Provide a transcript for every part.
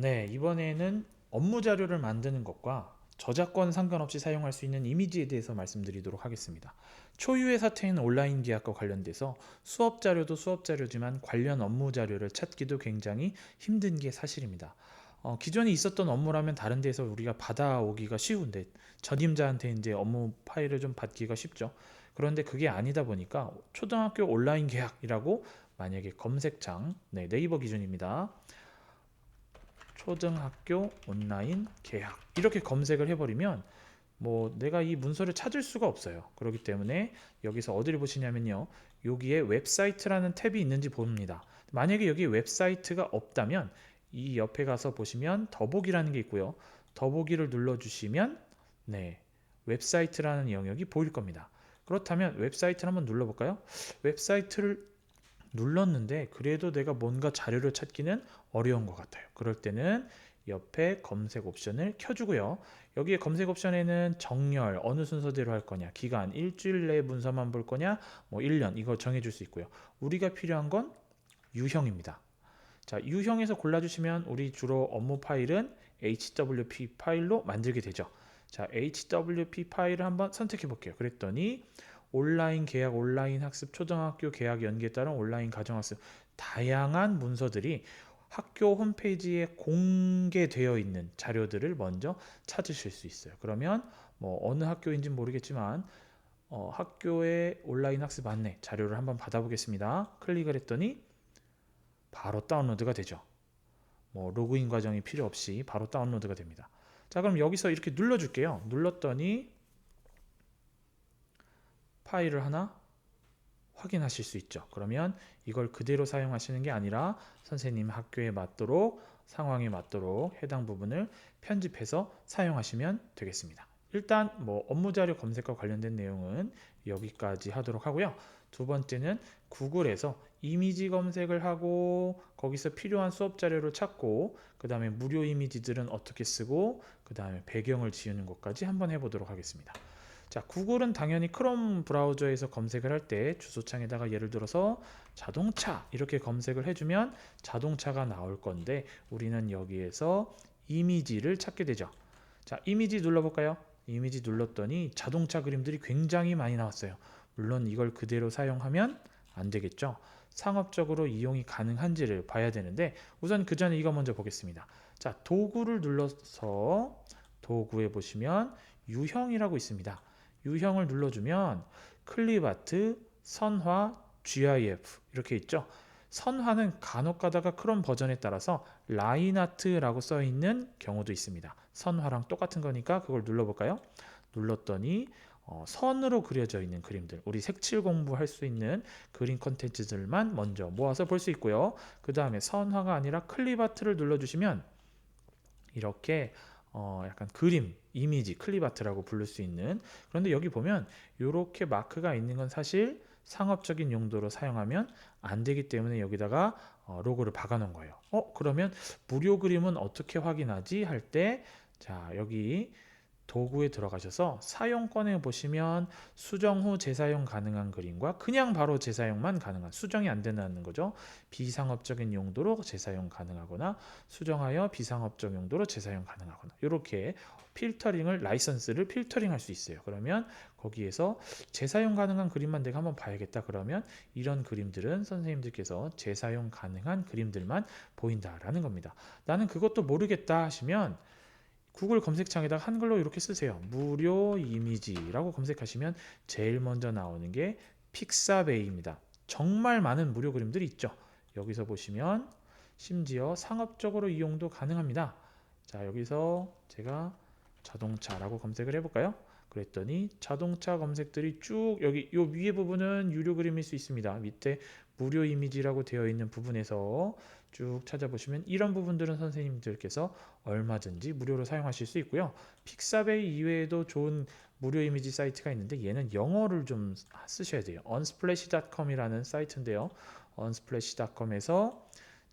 네, 이번에는 업무 자료를 만드는 것과 저작권 상관없이 사용할 수 있는 이미지에 대해서 말씀드리도록 하겠습니다. 초유의 사태인 온라인 계약과 관련돼서 수업 자료도 수업 자료지만 관련 업무 자료를 찾기도 굉장히 힘든 게 사실입니다. 어, 기존에 있었던 업무라면 다른 데서 우리가 받아오기가 쉬운데 전임자한테 이제 업무 파일을 좀 받기가 쉽죠. 그런데 그게 아니다 보니까 초등학교 온라인 계약이라고 만약에 검색창 네, 네이버 기준입니다. 초등학교 온라인 계약 이렇게 검색을 해버리면 뭐 내가 이 문서를 찾을 수가 없어요. 그렇기 때문에 여기서 어디를 보시냐면요. 여기에 웹사이트라는 탭이 있는지 봅니다. 만약에 여기 웹사이트가 없다면 이 옆에 가서 보시면 더보기라는 게 있고요. 더보기를 눌러주시면 네 웹사이트라는 영역이 보일 겁니다. 그렇다면 웹사이트를 한번 눌러볼까요? 웹사이트를 눌렀는데 그래도 내가 뭔가 자료를 찾기는 어려운 것 같아요. 그럴 때는 옆에 검색 옵션을 켜주고요. 여기에 검색 옵션에는 정렬, 어느 순서대로 할 거냐, 기간, 일주일 내에 문서만 볼 거냐, 뭐 1년, 이거 정해줄 수 있고요. 우리가 필요한 건 유형입니다. 자, 유형에서 골라주시면 우리 주로 업무 파일은 HWP 파일로 만들게 되죠. 자, HWP 파일을 한번 선택해 볼게요. 그랬더니 온라인 계약, 온라인 학습, 초등학교 계약 연계에 따른 온라인 가정학습 다양한 문서들이 학교 홈페이지에 공개되어 있는 자료들을 먼저 찾으실 수 있어요. 그러면 뭐 어느 학교인지 모르겠지만 어, 학교의 온라인 학습 안내 자료를 한번 받아보겠습니다. 클릭을 했더니 바로 다운로드가 되죠. 뭐 로그인 과정이 필요 없이 바로 다운로드가 됩니다. 자, 그럼 여기서 이렇게 눌러줄게요. 눌렀더니 파일을 하나 확인하실 수 있죠. 그러면 이걸 그대로 사용하시는 게 아니라 선생님 학교에 맞도록 상황에 맞도록 해당 부분을 편집해서 사용하시면 되겠습니다. 일단 뭐 업무 자료 검색과 관련된 내용은 여기까지 하도록 하고요. 두 번째는 구글에서 이미지 검색을 하고 거기서 필요한 수업 자료를 찾고 그 다음에 무료 이미지들은 어떻게 쓰고 그 다음에 배경을 지우는 것까지 한번 해보도록 하겠습니다. 자, 구글은 당연히 크롬 브라우저에서 검색을 할 때 주소창에다가 예를 들어서 자동차 이렇게 검색을 해주면 자동차가 나올 건데 우리는 여기에서 이미지를 찾게 되죠. 자, 이미지 눌러볼까요? 이미지 눌렀더니 자동차 그림들이 굉장히 많이 나왔어요. 물론 이걸 그대로 사용하면 안 되겠죠. 상업적으로 이용이 가능한지를 봐야 되는데 우선 그 전에 이거 먼저 보겠습니다. 자, 도구를 눌러서 도구에 보시면 유형이라고 있습니다. 유형을 눌러주면 클립아트, 선화, GIF 이렇게 있죠. 선화는 간혹 가다가 크롬 버전에 따라서 라인아트라고 써 있는 경우도 있습니다. 선화랑 똑같은 거니까 그걸 눌러볼까요? 눌렀더니 어, 선으로 그려져 있는 그림들, 우리 색칠 공부할 수 있는 그림 컨텐츠들만 먼저 모아서 볼 수 있고요. 그 다음에 선화가 아니라 클립아트를 눌러주시면 이렇게 어, 약간 그림, 이미지, 클립 아트라고 부를 수 있는 그런데 여기 보면 이렇게 마크가 있는 건 사실 상업적인 용도로 사용하면 안 되기 때문에 여기다가 어, 로고를 박아 놓은 거예요. 어, 그러면 무료 그림은 어떻게 확인하지? 할 때 자, 여기 도구에 들어가셔서 사용권에 보시면 수정 후 재사용 가능한 그림과 그냥 바로 재사용만 가능한 수정이 안 된다는 거죠. 비상업적인 용도로 재사용 가능하거나 수정하여 비상업적 용도로 재사용 가능하거나 이렇게 필터링을 라이선스를 필터링 할 수 있어요. 그러면 거기에서 재사용 가능한 그림만 내가 한번 봐야겠다 그러면 이런 그림들은 선생님들께서 재사용 가능한 그림들만 보인다라는 겁니다. 나는 그것도 모르겠다 하시면 구글 검색창에다가 한글로 이렇게 쓰세요. 무료 이미지라고 검색하시면 제일 먼저 나오는 게 픽사베이입니다. 정말 많은 무료 그림들이 있죠. 여기서 보시면 심지어 상업적으로 이용도 가능합니다. 자, 여기서 제가 자동차라고 검색을 해볼까요? 그랬더니 자동차 검색들이 쭉 여기 요 위에 부분은 유료 그림일 수 있습니다. 밑에 무료 이미지라고 되어 있는 부분에서 쭉 찾아보시면 이런 부분들은 선생님들께서 얼마든지 무료로 사용하실 수 있고요. 픽사베이 이외에도 좋은 무료 이미지 사이트가 있는데 얘는 영어를 좀 쓰셔야 돼요. unsplash.com이라는 사이트인데요. unsplash.com에서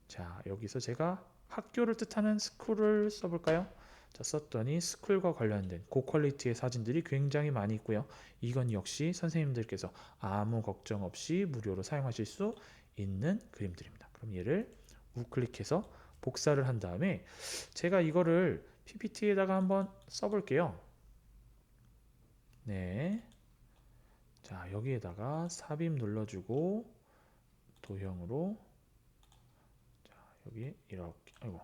자 여기서 제가 학교를 뜻하는 스쿨을 써볼까요? 자, 썼더니 스쿨과 관련된 고퀄리티의 사진들이 굉장히 많이 있고요. 이건 역시 선생님들께서 아무 걱정 없이 무료로 사용하실 수 있는 그림들입니다. 그럼 얘를 우클릭해서 복사를 한 다음에 제가 이거를 PPT에다가 한번 써볼게요. 네. 자, 여기에다가 삽입 눌러주고 도형으로 자, 여기 이렇게 아이고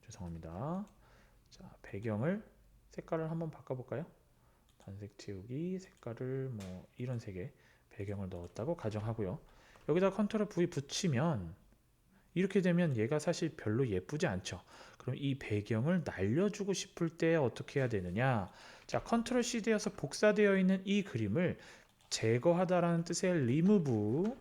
죄송합니다. 자, 배경을 색깔을 한번 바꿔볼까요? 단색 채우기 색깔을 뭐 이런 색의 배경을 넣었다고 가정하고요. 여기다 컨트롤 V 붙이면 이렇게 되면 얘가 사실 별로 예쁘지 않죠. 그럼 이 배경을 날려주고 싶을 때 어떻게 해야 되느냐? 자, 컨트롤 C 되어서 복사되어 있는 이 그림을 제거하다라는 뜻의 remove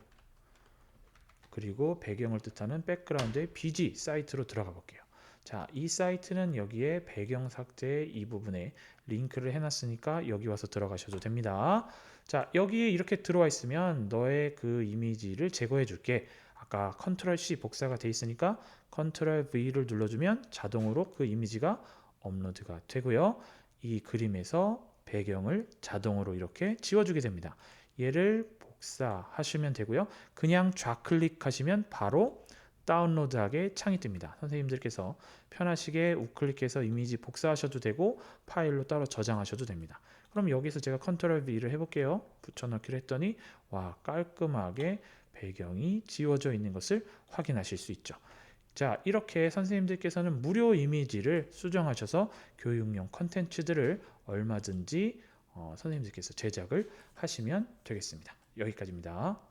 그리고 배경을 뜻하는 백그라운드의 BG 사이트로 들어가 볼게요. 자, 이 사이트는 여기에 배경 삭제 이 부분에 링크를 해놨으니까 여기 와서 들어가셔도 됩니다. 자, 여기에 이렇게 들어와 있으면 너의 그 이미지를 제거해 줄게. 아까 컨트롤 C 복사가 돼 있으니까 컨트롤 V를 눌러주면 자동으로 그 이미지가 업로드가 되고요. 이 그림에서 배경을 자동으로 이렇게 지워주게 됩니다. 얘를 복사하시면 되고요. 그냥 좌클릭하시면 바로 다운로드하게 창이 뜹니다. 선생님들께서 편하시게 우클릭해서 이미지 복사하셔도 되고 파일로 따로 저장하셔도 됩니다. 그럼 여기서 제가 컨트롤 V를 해볼게요. 붙여넣기를 했더니 와 깔끔하게 배경이 지워져 있는 것을 확인하실 수 있죠. 자 이렇게 선생님들께서는 무료 이미지를 수정하셔서 교육용 컨텐츠들을 얼마든지 어, 선생님들께서 제작을 하시면 되겠습니다. 여기까지입니다.